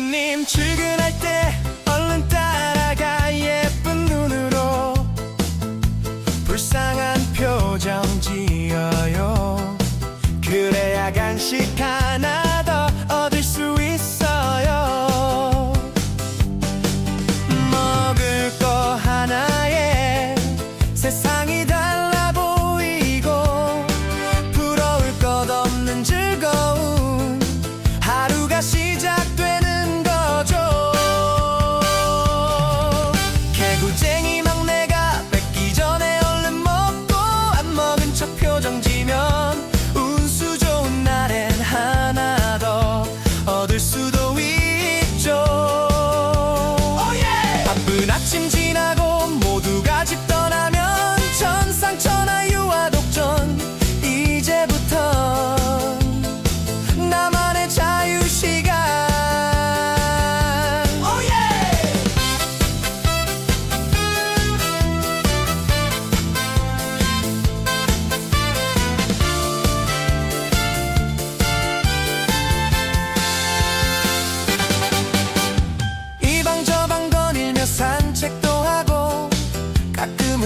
선생님 출근할 때 얼른 따라가 예쁜 눈으로. 불쌍한 표정 지어요. 그래야 간식 하나 더 얻을 수 있어요. 먹을 거 하나에 세상이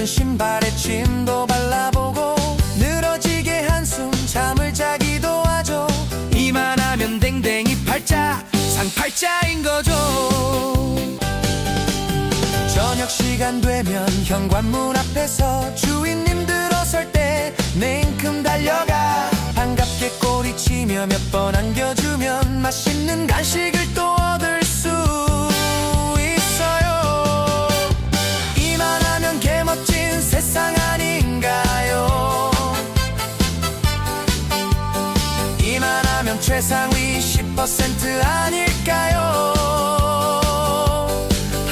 없는 신발에 침도 발라보고 늘어지게 한숨 잠을 자기도 하죠. 이만하면 댕댕이 팔자 상팔자인 거죠. 저녁 시간 되면 현관문 앞에서 주인님 들어설 때 냉큼 달려가 반갑게 꼬리치며 몇 번 안겨주면 맛있는 간식을 또 얻을 최상위 10% 아닐까요?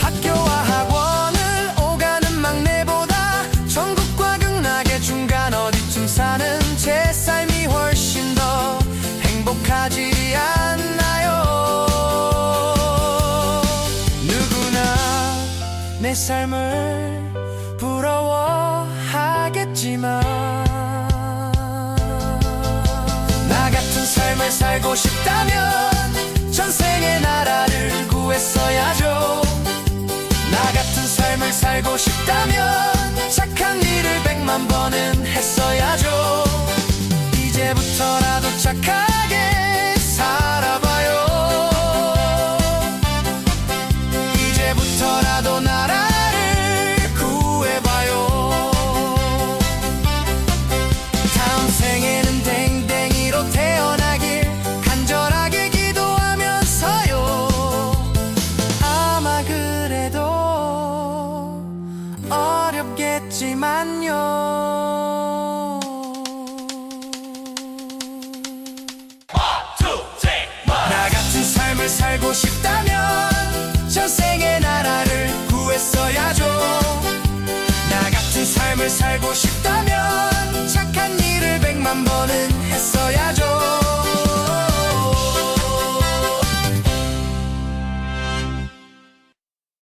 학교와 학원을 오가는 막내보다 전국과 극락의 중간 어디쯤 사는 제 삶이 훨씬 더 행복하지 않나요? 누구나 내 삶을 했어야죠. 이제부터라도 착하게 살아봐요. 이제부터라도 나라를 구해봐요. 다음 생에는 댕댕이로 태어나길 간절하게 기도하면서요. 아마 그래도 어렵겠지만요 삶을 살고